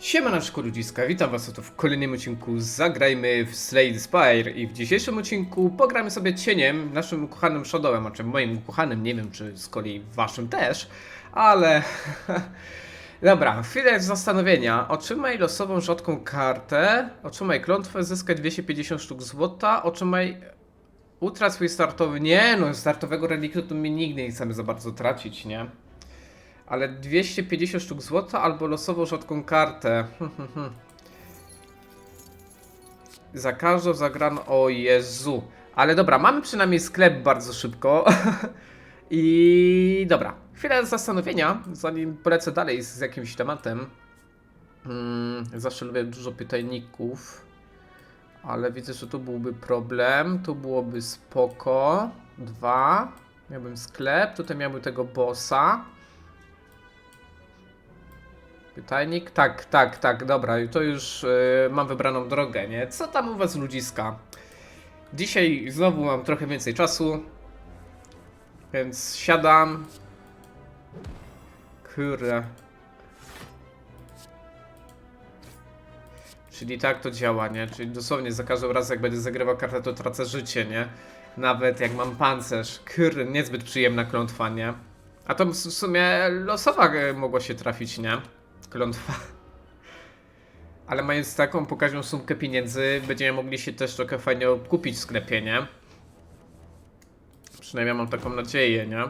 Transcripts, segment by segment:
Siemaneczko ludziska, witam was oto w kolejnym odcinku Zagrajmy w Slay Spire i w dzisiejszym odcinku pogramy sobie cieniem, naszym ukochanym Shadowem, a czym moim ukochanym, nie wiem czy z kolei waszym też, ale... Dobra, chwilę zastanowienia. Otrzymaj losową rzadką kartę, otrzymaj klątwę, zyskaj 250 sztuk złota, otrzymaj... Utrać swój startowy... Nie no, startowego reliktu to my nigdy nie chcemy za bardzo tracić, nie? Ale 250 sztuk złota albo losową rzadką kartę. Za każdą zagraną. O Jezu. Ale dobra, mamy przynajmniej sklep bardzo szybko. I dobra, chwilę zastanowienia, zanim polecę dalej z jakimś tematem. Hmm, zawsze lubię dużo pytajników. Ale widzę, że tu byłby problem. Tu byłoby spoko. Dwa. Miałbym sklep. Tutaj miałbym tego bossa. Pytajnik? Tak, tak, tak, dobra, to już y, mam wybraną drogę, nie? Co tam u was ludziska? Dzisiaj znowu mam trochę więcej czasu, więc siadam. Kurde. Czyli tak to działa, nie? Czyli dosłownie za każdym razem jak będę zagrywał kartę, to tracę życie, nie? Nawet jak mam pancerz. Kurde, niezbyt przyjemna klątwa, nie? A to w sumie losowa e, mogła się trafić, nie? Klątwa. Ale mając taką pokaźną sumkę pieniędzy, będziemy mogli się też trochę fajnie kupić w sklepie, nie? Przynajmniej mam taką nadzieję, nie?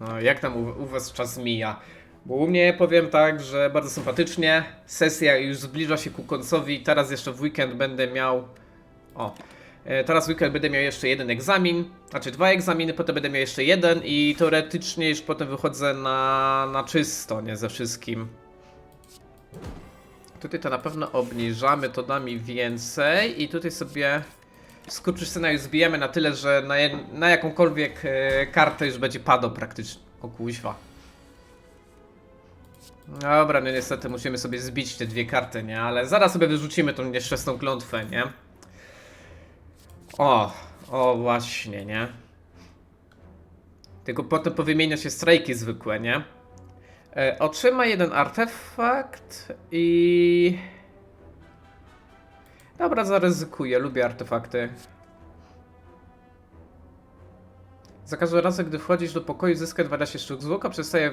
No, jak tam u, u was czas mija? Bo u mnie powiem tak, że bardzo sympatycznie. Sesja już zbliża się ku końcowi. Teraz jeszcze w weekend będę miał. O. e, Teraz weekend będę miał jeszcze jeden egzamin, znaczy dwa egzaminy, potem będę miał jeszcze jeden i teoretycznie już potem wychodzę na, na czysto, nie ze wszystkim. Tutaj to na pewno obniżamy, to da mi więcej i tutaj sobie skurczysyna już zbijemy na tyle, że na, na jakąkolwiek e, kartę już będzie padał praktycznie. O kuźwa. Dobra, no niestety musimy sobie zbić te dwie karty, nie? Ale zaraz sobie wyrzucimy tą nieszczęsną klątwę, nie? O, o właśnie, nie? Tylko potem powymienia się strajki zwykłe, nie? E, otrzyma jeden artefakt i... Dobra, zaryzykuję, lubię artefakty. Za każdym razem, gdy wchodzisz do pokoju, zyskaj 12 sztuk złota, przestaje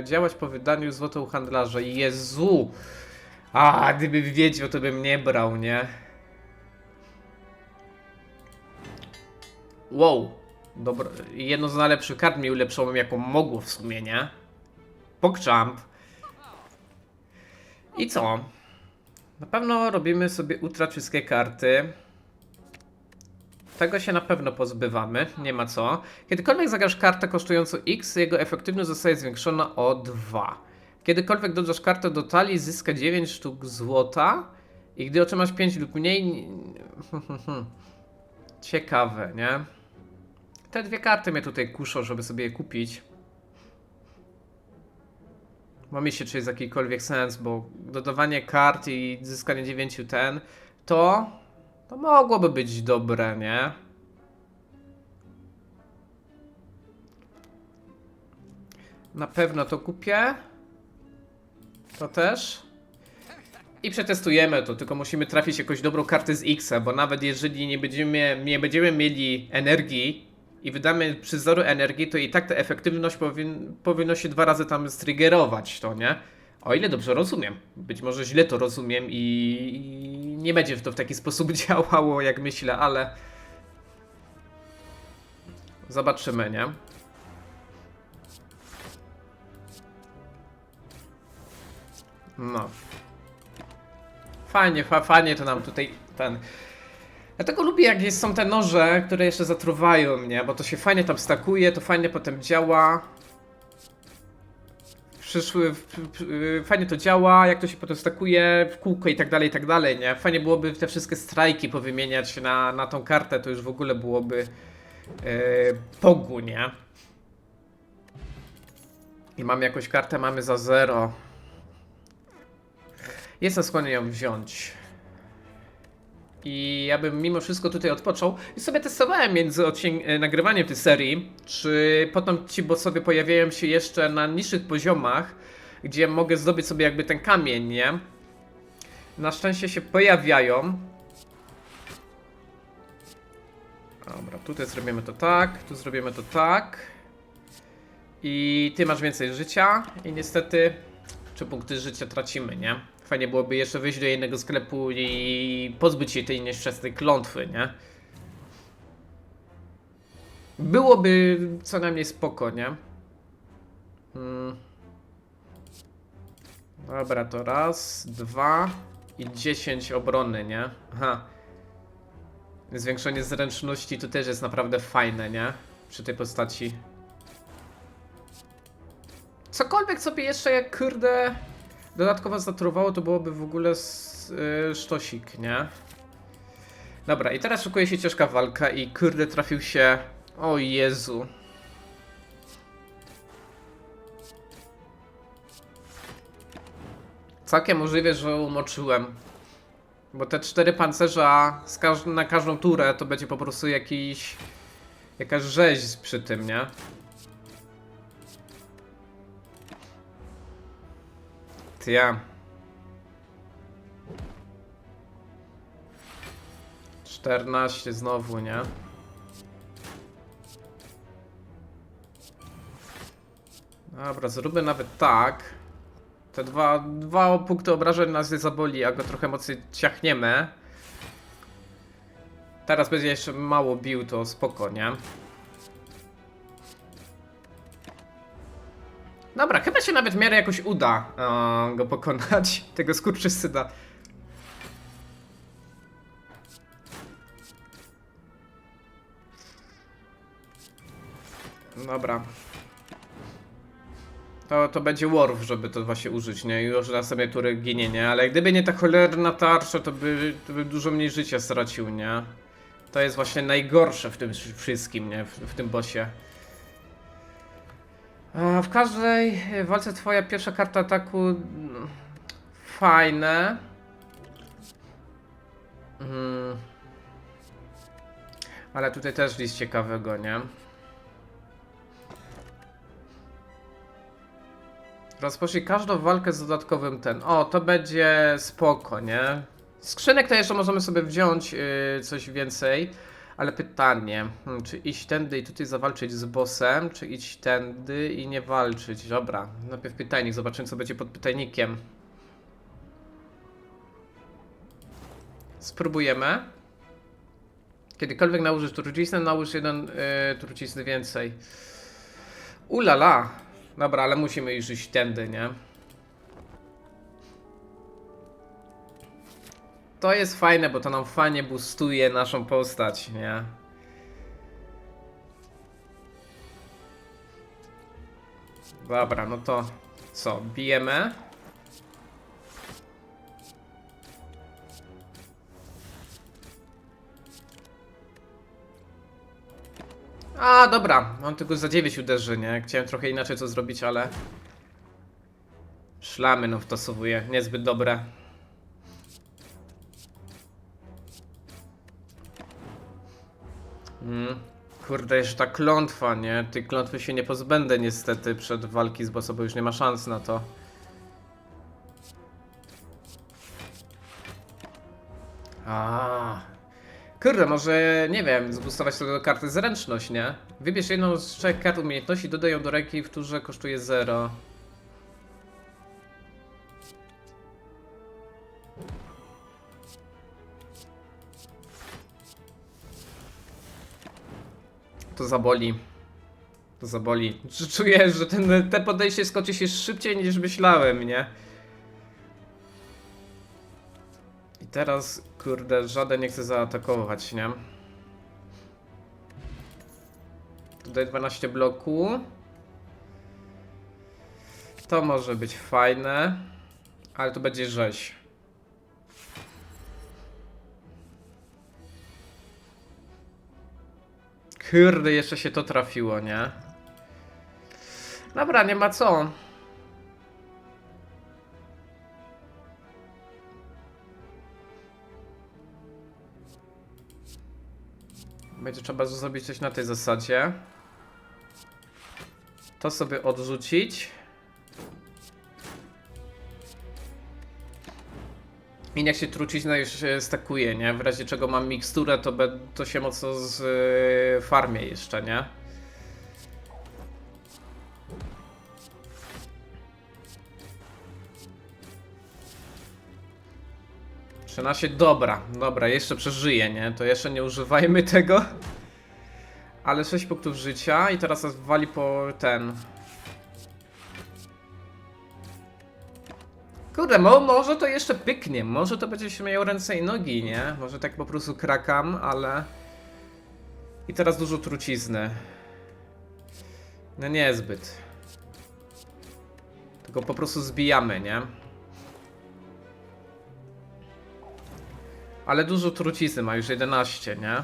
e, działać po wydaniu złota u handlarza. Jezu! A, gdybym wiedział, to bym nie brał, nie? Wow. Dobra. Jedno z najlepszych kart mi ulepszyło, jaką mogło w sumie, nie? Pogchamp. I co? Na pewno robimy sobie utrać wszystkie karty. Tego się na pewno pozbywamy, nie ma co. Kiedykolwiek zagrasz kartę kosztującą X, jego efektywność zostaje zwiększona o 2. Kiedykolwiek dodasz kartę do talii, zyska 9 sztuk złota. I gdy otrzymasz 5 lub mniej... Ciekawe, nie? Te dwie karty mnie tutaj kuszą, żeby sobie je kupić. Mam się, czy jest jakikolwiek sens, bo dodawanie kart i zyskanie 9 ten, to... To mogłoby być dobre, nie? Na pewno to kupię. To też. I przetestujemy to, tylko musimy trafić jakąś dobrą kartę z X, bo nawet jeżeli nie będziemy, nie będziemy mieli energii i wydamy przyzoru energii, to i tak ta efektywność powin, powinno się dwa razy tam striggerować, to nie? O ile dobrze rozumiem. Być może źle to rozumiem i, i nie będzie to w taki sposób działało, jak myślę, ale zobaczymy, nie? No. Fajnie, fa fajnie to nam tutaj ten. Dlatego lubię jak są te noże, które jeszcze zatruwają mnie, bo to się fajnie tam stakuje, to fajnie potem działa. Przyszły, fajnie to działa, jak to się potem stakuje w kółko i tak dalej, i tak dalej, nie? Fajnie byłoby te wszystkie strajki powymieniać na, na tą kartę, to już w ogóle byłoby yy, pogu, nie? I mamy jakąś kartę, mamy za zero. Jestem skłonny ją wziąć. I ja bym mimo wszystko tutaj odpoczął i sobie testowałem między e, nagrywaniem tej serii, czy potem ci bossowie pojawiają się jeszcze na niższych poziomach, gdzie mogę zdobyć sobie jakby ten kamień, nie? Na szczęście się pojawiają. Dobra, tutaj zrobimy to tak, tu zrobimy to tak. I ty masz więcej życia i niestety trzy punkty życia tracimy, nie? Fajnie byłoby jeszcze wyjść do jednego sklepu i pozbyć się tej nieszczęsnej klątwy, nie? Byłoby co najmniej spoko, nie? Hmm. Dobra, to raz, dwa i dziesięć obrony, nie? Aha. Zwiększenie zręczności to też jest naprawdę fajne, nie? Przy tej postaci. Cokolwiek sobie jeszcze jak kurde dodatkowo zatruwało, to byłoby w ogóle s- y, sztosik, nie? Dobra, i teraz szykuje się ciężka walka i kurde trafił się... O Jezu. Całkiem możliwe, że umoczyłem. Bo te cztery pancerza na każdą turę to będzie po prostu jakiś... Jakaś rzeź przy tym, nie? Ja. Czternaście znowu, nie? Dobra, zróbmy nawet tak. Te dwa, dwa punkty obrażeń nas nie zaboli, a go trochę mocniej ciachniemy. Teraz będzie jeszcze mało bił, to spoko, nie? Dobra, chyba się nawet w miarę jakoś uda e, go pokonać, tego skurczysyna. Dobra. To, to będzie Worf, żeby to właśnie użyć, nie? Już na sobie tury ginie, nie? Ale gdyby nie ta cholerna tarcza, to by, to by dużo mniej życia stracił, nie? To jest właśnie najgorsze w tym wszystkim, nie? W, w tym bossie. W każdej walce twoja pierwsza karta ataku mm, fajne. Mm. Ale tutaj też nic ciekawego, nie? Rozpocznij każdą walkę z dodatkowym ten. O, to będzie spoko, nie? Skrzynek to jeszcze możemy sobie wziąć yy, coś więcej. Ale pytanie, hmm, czy iść tędy i tutaj zawalczyć z bossem, czy iść tędy i nie walczyć? Dobra, najpierw pytajnik, zobaczymy co będzie pod pytajnikiem. Spróbujemy. Kiedykolwiek nałożysz truciznę, nałóż jeden yy, trucizny więcej. Ulala! Dobra, ale musimy już iść tędy, nie? To jest fajne, bo to nam fajnie boostuje naszą postać, nie? Dobra, no to co, bijemy? A, dobra, on tylko za 9 uderzy, nie? Chciałem trochę inaczej to zrobić, ale... Szlamy no wtasowuje, niezbyt dobre. Mm. Kurde, jeszcze ta klątwa, nie? Tej klątwy się nie pozbędę niestety przed walki z bossem, bo już nie ma szans na to. A. Kurde, może, nie wiem, zbustować sobie do karty zręczność, nie? Wybierz jedną z trzech kart umiejętności, dodaj ją do ręki, w turze kosztuje 0. To zaboli. To zaboli. Czuję, że ten, te podejście skoczy się szybciej niż myślałem, nie? I teraz, kurde, żaden nie chce zaatakować, nie? Tutaj 12 bloku. To może być fajne, ale to będzie rzeź. Kurde, jeszcze się to trafiło, nie? Dobra, nie ma co. Będzie trzeba zrobić coś na tej zasadzie. To sobie odrzucić. I niech się trucizna już się stakuje, nie? W razie czego mam miksturę, to, be, to się mocno z y, farmie jeszcze, nie? się dobra, dobra, jeszcze przeżyję, nie? To jeszcze nie używajmy tego. Ale 6 punktów życia i teraz nas wali po ten. Kurde, mo może to jeszcze pyknie, może to będzie się miało ręce i nogi, nie? Może tak po prostu krakam, ale... I teraz dużo trucizny. No niezbyt. Tylko po prostu zbijamy, nie? Ale dużo trucizny ma, już 11, nie?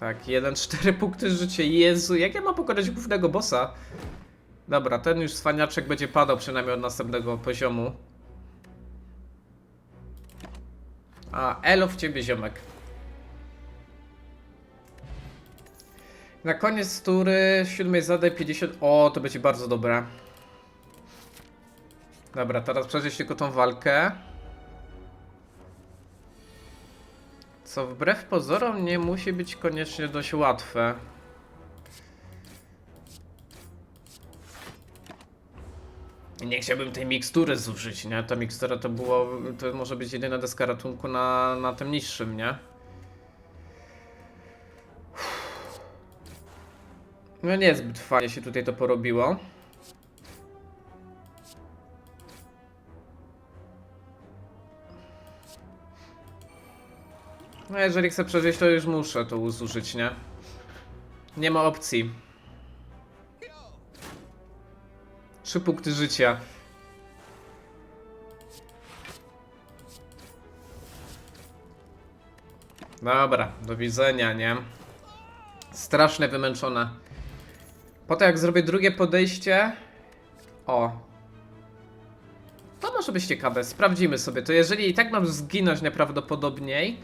Tak, 1-4 punkty życia. Jezu, jak ja mam pokonać głównego bossa? Dobra, ten już cwaniaczek będzie padał przynajmniej od następnego poziomu. A, elo w ciebie, ziomek. Na koniec tury siódmej zadaj 50... O, to będzie bardzo dobre. Dobra, teraz przeżyć tylko tą walkę. Co wbrew pozorom nie musi być koniecznie dość łatwe. Nie chciałbym tej mikstury zużyć, nie? Ta mikstura to było, to może być jedyna deska ratunku na, na tym niższym, nie? No niezbyt fajnie się tutaj to porobiło. No jeżeli chcę przeżyć, to już muszę to zużyć, nie? Nie ma opcji. Trzy punkty życia. Dobra, do widzenia, nie? Strasznie wymęczona. Potem jak zrobię drugie podejście... O. To może być ciekawe, sprawdzimy sobie to. Jeżeli i tak mam zginąć najprawdopodobniej,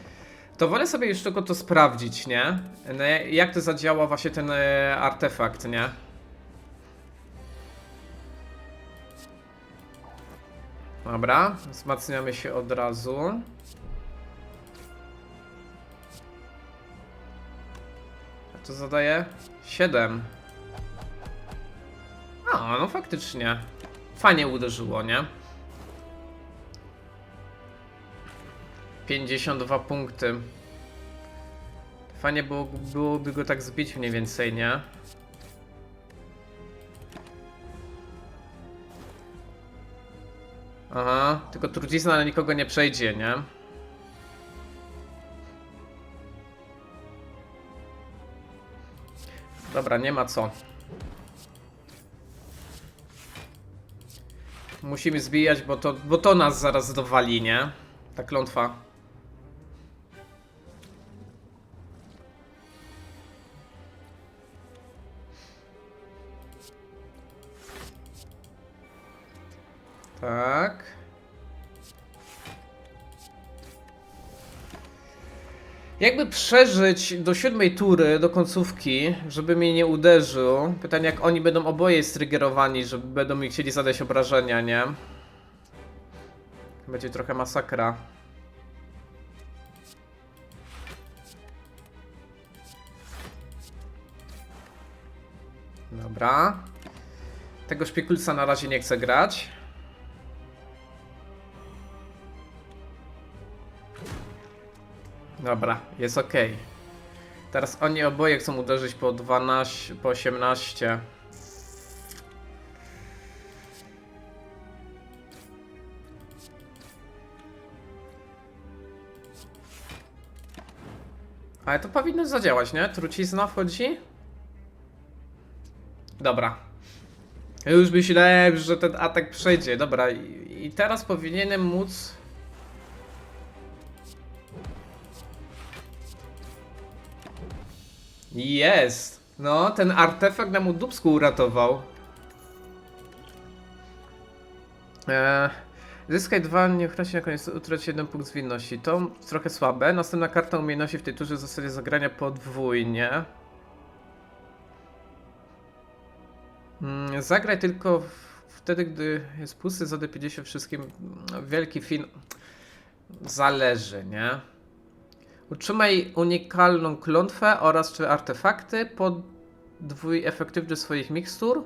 to wolę sobie już tylko to sprawdzić, nie? No, jak to zadziała właśnie ten e, artefakt, nie? Dobra, wzmacniamy się od razu. A to zadaje 7. A, no faktycznie. Fajnie uderzyło, nie? 52 punkty. Fajnie było, byłoby go tak zbić mniej więcej, nie? Aha, tylko trucizna na nikogo nie przejdzie, nie? Dobra, nie ma co. Musimy zbijać, bo to, bo to nas zaraz dowali, nie? Ta klątwa. Tak. Jakby przeżyć do siódmej tury, do końcówki, żeby mnie nie uderzył. Pytanie, jak oni będą oboje striggerowani, że będą mi chcieli zadać obrażenia, nie? Będzie trochę masakra. Dobra. Tego szpikulca na razie nie chcę grać. Dobra, jest ok. Teraz oni oboje chcą uderzyć po 12, po 18. Ale to powinno zadziałać, nie? Trucizna wchodzi? Dobra. Już myślałem, że ten atak przejdzie. Dobra, i, teraz powinienem móc Jest! No, ten artefakt nam u dubsku uratował. Eee, Zyskaj dwa, nie uchroni na koniec, utrać jeden punkt zwinności. To trochę słabe. Następna karta umiejętności w tej turze w zasadzie zagrania podwójnie. Mm, Zagraj tylko wtedy, gdy jest pusty, zadaj 50 wszystkim. Mm, Wielki fin. Zależy, nie? Utrzymaj unikalną klątwę oraz czy artefakty. Podwój efektywność swoich mikstur.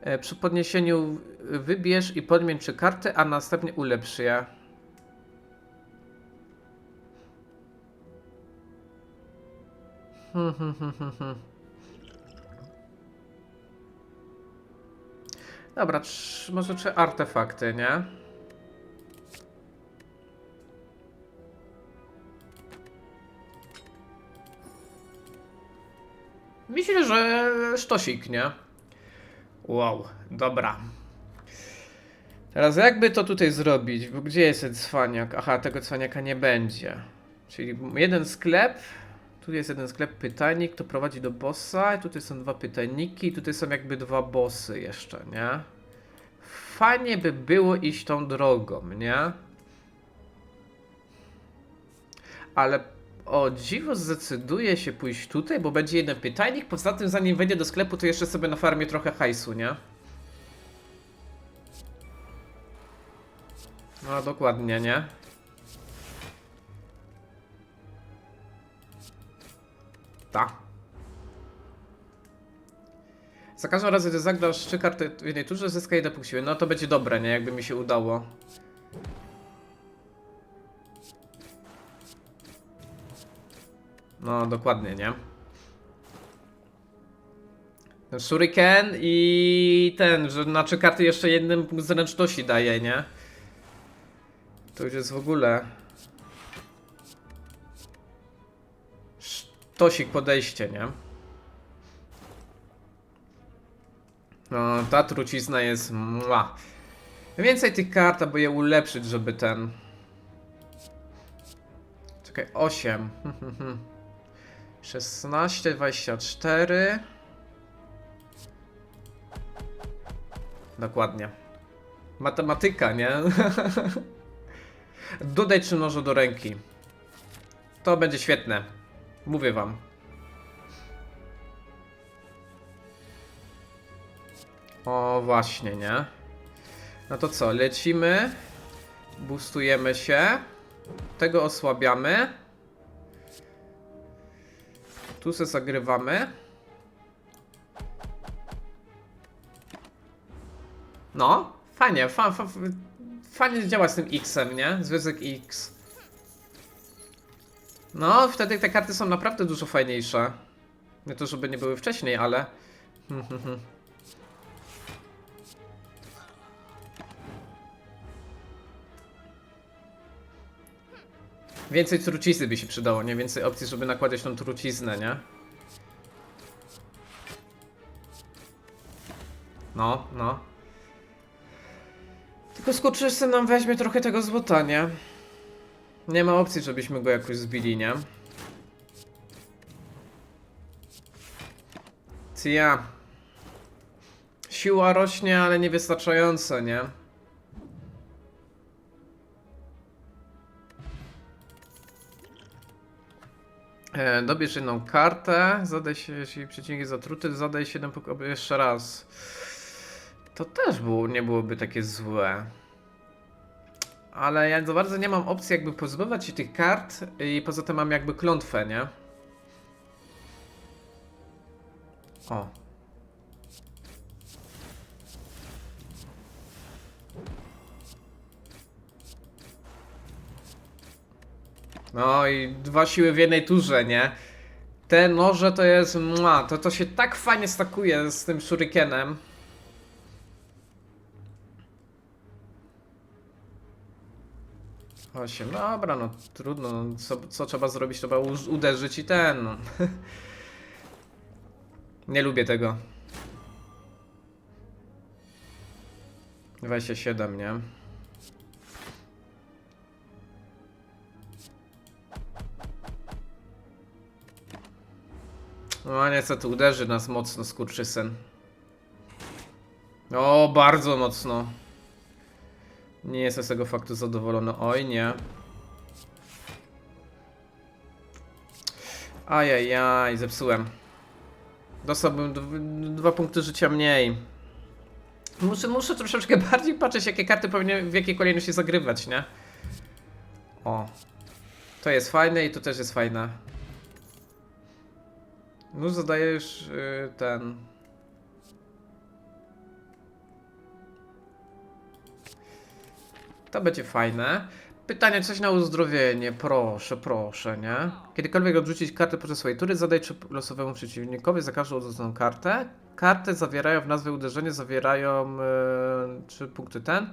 E, Przy podniesieniu wybierz i podmień trzy karty, a następnie ulepsz je. Hmm, hmm, hmm, hmm, hmm. Dobra, może trzy artefakty, nie? Myślę, że sztosik, nie? Wow, dobra. Teraz jakby to tutaj zrobić? Bo gdzie jest ten cwaniak? Aha, tego cwaniaka nie będzie. Czyli jeden sklep. Tu jest jeden sklep pytajnik, to prowadzi do bossa. Tutaj są dwa pytajniki, tutaj są jakby dwa bossy jeszcze, nie? Fajnie by było iść tą drogą, nie? Ale o dziwo zdecyduje się pójść tutaj, bo będzie jeden pytajnik. Poza tym, zanim wejdzie do sklepu, to jeszcze sobie na farmie trochę hajsu, nie? No, dokładnie, nie? Ta. Za każdym razem, gdy zagrasz trzy karty w jednej turze, zyskaj jeden punkt siły. No to będzie dobre, nie? Jakby mi się udało. No, dokładnie, nie? Shuriken i ten, że na trzy karty jeszcze jednym punkt zręczności daje, nie? To już jest w ogóle... Sztosik podejście, nie? No, ta trucizna jest... Mua. Więcej tych kart, aby je ulepszyć, żeby ten... Czekaj, 8. 16, 24. Dokładnie. Matematyka, nie? Dodaj trzy noże do ręki. To będzie świetne. Mówię wam. O, właśnie, nie? No to co, lecimy. Boostujemy się. Tego osłabiamy. Tu se zagrywamy. No, fajnie, fa, fa, fajnie działa z tym X-em, nie? Związek X. No, wtedy te karty są naprawdę dużo fajniejsze. Nie to, żeby nie były wcześniej, ale... Więcej trucizny by się przydało, nie? Więcej opcji, żeby nakładać tą truciznę, nie? No, no. Tylko skurczysty nam weźmie trochę tego złota, nie? Nie ma opcji, żebyśmy go jakoś zbili, nie? Cia. Siła rośnie, ale niewystarczająco, nie? Dobierz jedną kartę, zadaj się, jeśli przeciwnik jest zatruty, zadaj 7 pok- jeszcze raz. To też było, nie byłoby takie złe. Ale ja za bardzo nie mam opcji jakby pozbywać się tych kart i poza tym mam jakby klątwę, nie? O. No i dwa siły w jednej turze, nie? Te noże to jest... Mua, to, to się tak fajnie stakuje z tym shurikenem. Osiem, dobra, no trudno, no, co, co trzeba zrobić, trzeba uderzyć i ten, no. Nie lubię tego. 27, nie? No a niestety uderzy nas mocno skurczysyn. O, bardzo mocno. Nie jestem z tego faktu zadowolony. Oj, nie. Ajajaj, zepsułem. Dostałbym dw- dwa punkty życia mniej. Muszę, muszę troszeczkę bardziej patrzeć, jakie karty powinien w jakiej kolejności zagrywać, nie? O. To jest fajne i to też jest fajne. No, zadajesz yy, ten. To będzie fajne. Pytanie, coś na uzdrowienie, proszę, proszę, nie? Kiedykolwiek odrzucić kartę podczas swojej tury, zadaj losowemu przeciwnikowi za każdą odrzuconą kartę. Karty zawierają w nazwie uderzenie, zawierają yy, trzy punkty ten.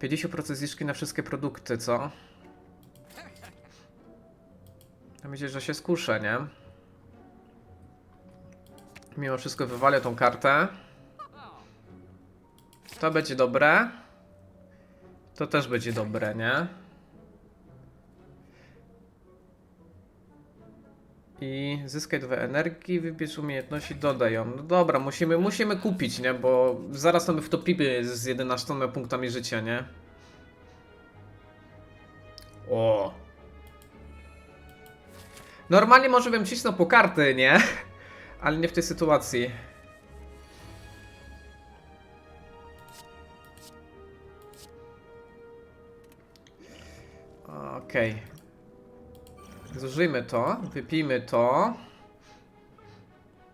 50% zniżki na wszystkie produkty, co? Ja myślę, że się skuszę, nie? Mimo wszystko wywalę tą kartę. To będzie dobre. To też będzie dobre, nie? I zyskaj dwa energii, wybierz umiejętności, dodaj ją. No dobra, musimy, musimy kupić, nie? Bo zaraz to my wtopimy z 11 punktami życia, nie? O! Normalnie może bym cisnął po karty, nie? Ale nie w tej sytuacji. Okej. Zużyjmy to, wypijmy to.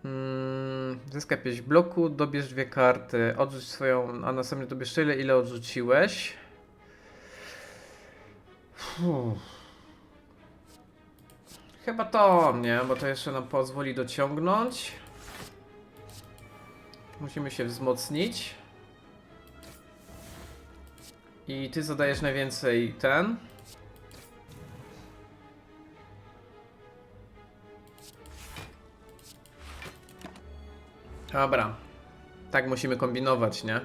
Mm, zyskaj 5 bloku, dobierz dwie karty, odrzuć swoją, a następnie dobierz tyle, ile odrzuciłeś. Fuh. Chyba to, nie? Bo to jeszcze nam pozwoli dociągnąć. Musimy się wzmocnić. I ty zadajesz najwięcej ten. Dobra. Tak musimy kombinować, nie?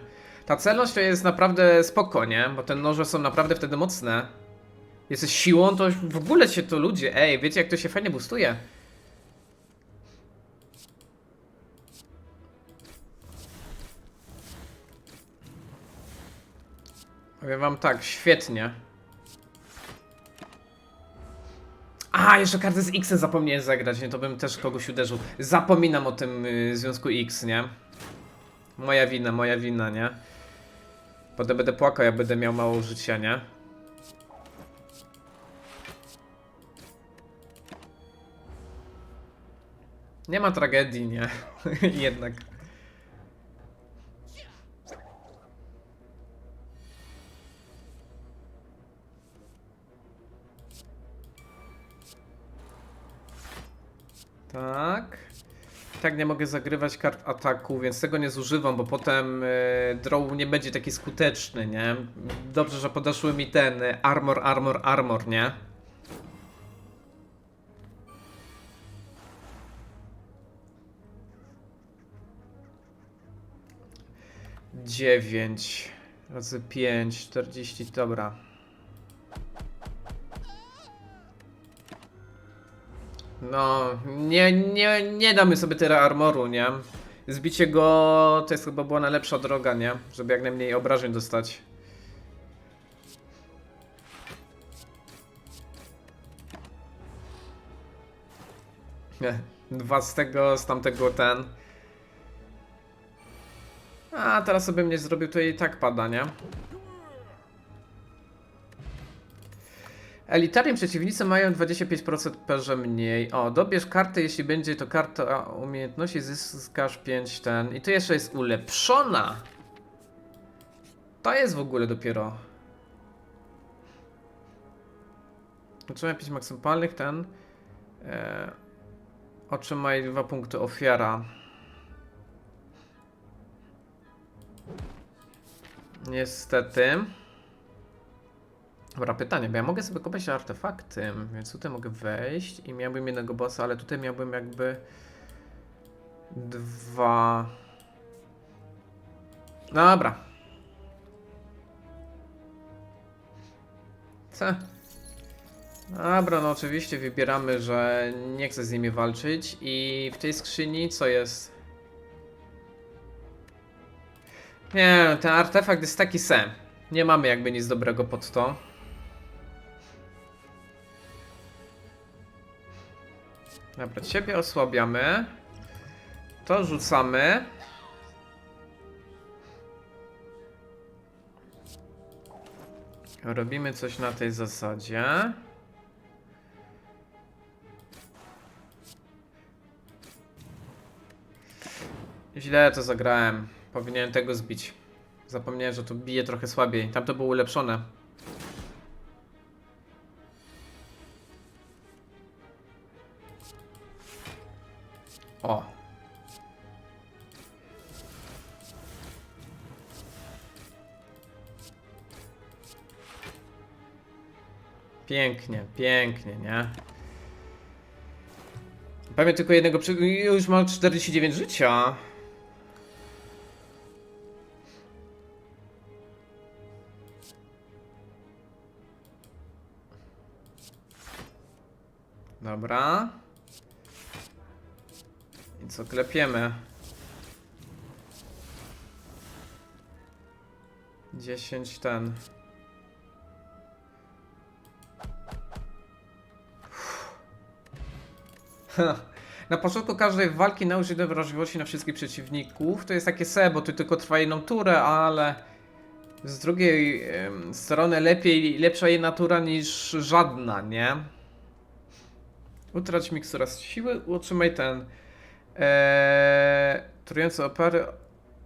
Ta celność to jest naprawdę spoko, nie? Bo te noże są naprawdę wtedy mocne. Jesteś siłą, to w ogóle się to ludzie. Ej, wiecie jak to się fajnie boostuje? Powiem wam tak, świetnie. A, jeszcze kartę z X zapomniałem zagrać, nie? To bym też kogoś uderzył. Zapominam o tym y, związku X, nie? Moja wina, moja wina, nie? Potem będę płakał, jak będę miał mało życia, nie? Nie ma tragedii, nie? Jednak. Tak. Tak nie mogę zagrywać kart ataku, więc tego nie zużywam, bo potem y, draw nie będzie taki skuteczny, nie? Dobrze, że podeszły mi ten y, armor, armor, armor, nie? Dziewięć razy pięć, czterdzieści, dobra. No, nie, nie, nie damy sobie tyle armoru, nie? Zbicie go to jest chyba była najlepsza droga, nie? Żeby jak najmniej obrażeń dostać. Dwa z tego, z tamtego ten. A, teraz sobie mnie zrobił, to i tak pada, nie? Elitarni przeciwnicy mają 25% perze mniej. O, dobierz kartę, jeśli będzie to karta umiejętności, zyskasz 5 ten. I tu jeszcze jest ulepszona. To jest w ogóle dopiero. Otrzymaj 5 maksymalnych, ten. E, otrzymaj 2 punkty ofiara. Niestety. Dobra, pytanie, bo ja mogę sobie kupić artefakty, więc tutaj mogę wejść i miałbym jednego bossa, ale tutaj miałbym jakby dwa... Dobra. Co? Dobra, no oczywiście wybieramy, że nie chcę z nimi walczyć i w tej skrzyni co jest? Nie, ten artefakt jest taki se. Nie mamy jakby nic dobrego pod to. Dobra, ciebie osłabiamy. To rzucamy. Robimy coś na tej zasadzie. Źle to zagrałem. Powinienem tego zbić. Zapomniałem, że to bije trochę słabiej. Tam to było ulepszone. O. Pięknie, pięknie, nie? Pewnie tylko jednego przy... Już ma 49 życia. Dobra. I co klepiemy? 10 ten. Na początku każdej walki nauczy do wrażliwości na wszystkich przeciwników. To jest takie se, bo to tylko trwa jedną turę, ale z drugiej strony lepiej, lepsza jedna tura niż żadna, nie? Utrać mikstura z siły, utrzymaj ten eee, trujący opery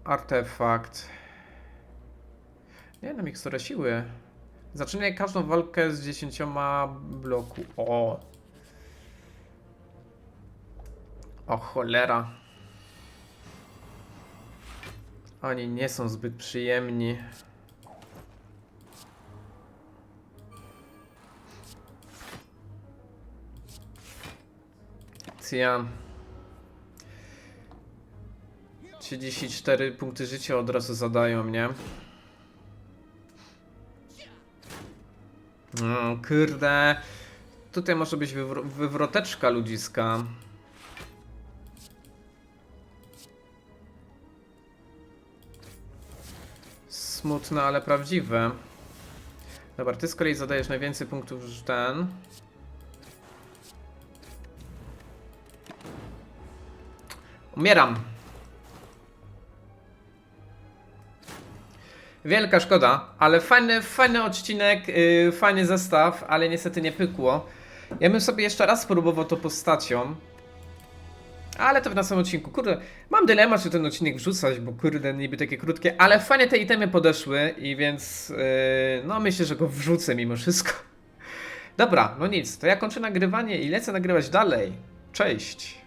artefakt. Nie no, miksturę siły. Zaczynaj każdą walkę z 10 bloku. O! O cholera. Oni nie są zbyt przyjemni. Cian. 34 punkty życia od razu zadają mnie. No, kurde. Tutaj może być wywro wywroteczka ludziska. Smutne, ale prawdziwe. Dobra, ty z kolei zadajesz najwięcej punktów ten. Umieram. Wielka szkoda, ale fajny, fajny odcinek, yy, fajny zestaw, ale niestety nie pykło. Ja bym sobie jeszcze raz spróbował to postacią. Ale to w następnym odcinku. Kurde, mam dylemat, czy ten odcinek wrzucać, bo kurde, niby takie krótkie, ale fajnie te itemy podeszły i więc yy, no myślę, że go wrzucę mimo wszystko. Dobra, no nic, to ja kończę nagrywanie i lecę nagrywać dalej. Cześć.